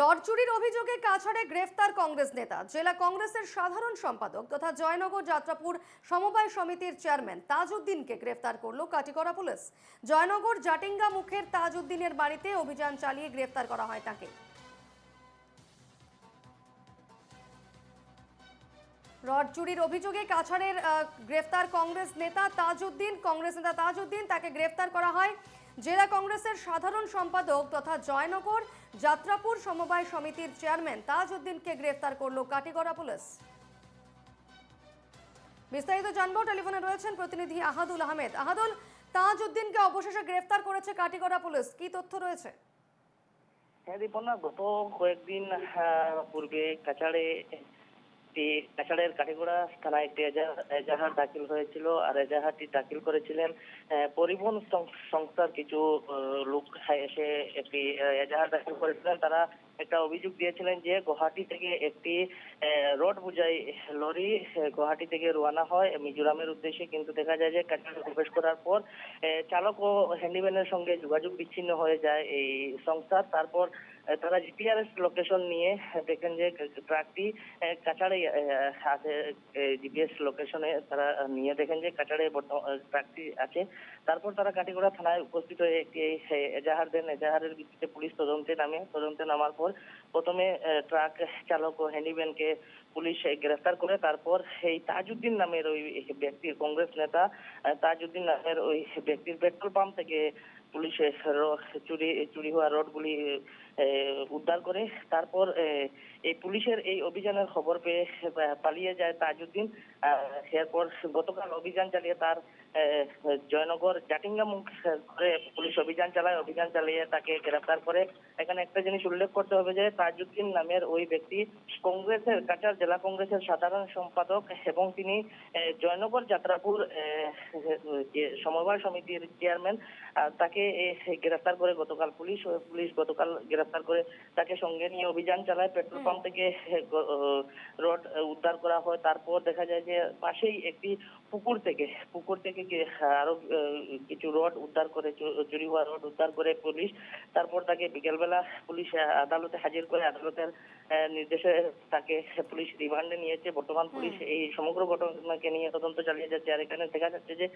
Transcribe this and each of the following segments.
Rod চুরির অভিযোগে কাছাড়ে গ্রেফতার কংগ্রেস নেতা। জেলা কংগ্রেসের সাধারণ সম্পাদক তথা জয়নগর যাত্রাপুর সমবায় সমিতির চেয়ারম্যান তাজউদ্দিনকে গ্রেফতার করল কাটিকরা পুলিশ। জয়নগর জাটিঙ্গা মুখের তাজউদ্দিনের বাড়িতে অভিযান চালিয়ে গ্রেফতার করা হয় তাকে। রড চুরির অভিযোগে কাছাড়ের গ্রেফতার কংগ্রেস নেতা তাজউদ্দিন, কংগ্রেস নেতা তাজউদ্দিন তাকে গ্রেফতার করা হয় জেলা কংগ্রেসের সাধারণ সম্পাদক তথা জয়নগর যাত্রাপুর সমবায় সমিতির চেয়ারম্যান তাজউদ্দিনকে গ্রেফতার করল কাটিগড়া পুলিশ। বিস্তারিত জানব, টেলিফোনে রয়েছেন প্রতিনিধি আহাদুল আহমেদ। আহাদুল, তাজউদ্দিনকে অবশেষে গ্রেফতার করেছে কাটিগড়া পুলিশ। কি তথ্য রয়েছে? হ্যাঁ দীপনা, গত কয়েকদিন পূর্বে কাছাড়ে একটি কাছাড়ের কাঠিগোড়া থানায় একটি এজাহার দাখিল হয়েছিল আর এজাহারটি দাখিল করেছিলেন পরিবহন সংস্থার কিছু লোক এসে একটি এজাহার দাখিল করেছিলেন। তারা একটা অভিযোগ দিয়েছিলেন যে গুয়াহাটি থেকে একটি রোড বোঝাই লরি গুয়াহাটি থেকে রওনা হয় মিজোরামের উদ্দেশ্যে। কিন্তু দেখা যায় যে কাছাড়ে প্রবেশ করার পর চালক ও হ্যান্ডিম্যানের সঙ্গে যোগাযোগ বিচ্ছিন্ন হয়ে যায় এই সংস্থার তারপর তারা জিপিআরএস লোকেশন নিয়ে দেখেন যে ট্রাকটি কাছাড়ে আছে জিপিএস লোকেশনে তারা নিয়ে দেখেন যে কাছাড়ে ট্রাকটি আছে। তারপর তারা কাটিগড়া থানায় উপস্থিত হয়ে একটি এজাহার দেন। এজাহারের ভিত্তিতে পুলিশ তদন্তে নামে। তদন্তে নামার পর প্রথমে ট্রাক চালক ও হ্যান্ডিম্যানকে পুলিশ গ্রেফতার করে তারপর এই তাজউদ্দিন নামের ওই ব্যক্তির কংগ্রেস নেতা তাজউদ্দিন নামের ওই ব্যক্তির পেট্রোল পাম্প থেকে পুলিশের চুরি চুরি হওয়া রডগুলি উদ্ধার করে তারপর এই পুলিশের এই অভিযানের খবর পেয়ে পালিয়ে যায় তাজউদ্দিন এরপর গতকাল অভিযান চালিয়ে তার জয়নগর জাটিঙ্গা মুখ করে পুলিশ অভিযান চালায়। অভিযান চালিয়ে তাকে গ্রেফতার করে। এখানে একটা জিনিস উল্লেখ করতে হবে যে, তাজউদ্দিন নামের ওই ব্যক্তি কংগ্রেসের, কাছাড় জেলা কংগ্রেসের সাধারণ সম্পাদক এবং তিনি জয়নগর যাত্রাপুর সমবায় সমিতির চেয়ারম্যান তাকে গ্রেফতার করে গতকাল পুলিশ পুলিশ গতকাল গ্রেফতার করে তাকে সঙ্গে নিয়ে অভিযান চালায় পেট্রোল পাম্প থেকে রড উদ্ধার করা হয়। তারপর দেখা যায় যে পাশেই একটি পুকুর থেকে থেকে আরও কিছু রড উদ্ধার করে চুরি হওয়া রড উদ্ধার করে পুলিশ তারপর তাকে বিকেলবেলা পুলিশ আদালতে হাজির করে আদালতের নির্দেশে তাকে পুলিশ রিমান্ডে নিয়েছে। বর্তমান পুলিশ এই সমগ্র ঘটনাকে নিয়ে তদন্ত চালিয়ে যাচ্ছে। আর এখানে দেখা যাচ্ছে যে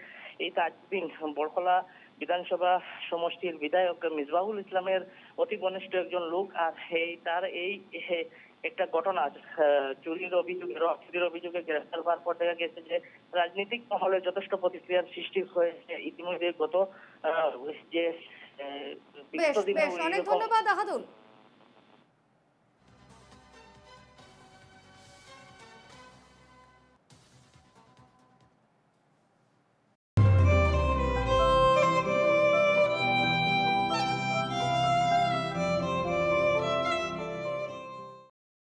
এই তাজদিন বড়খলা বিধানসভা সমষ্টির বিধায়ক মিসবাহুল ইসলামের অতি ঘনিষ্ঠ একজন লোক আর এই তার এই একটা ঘটনা আহ, চুরির অভিযোগে চুরির অভিযোগে গ্রেফতার হওয়ার পর দেখা গেছে যে রাজনৈতিক মহলে যথেষ্ট প্রতিক্রিয়ার সৃষ্টি হয়েছে। ইতিমধ্যে গত যে বেশ বিগত দিনে বেশ অনেক ধন্যবাদ আহাদুল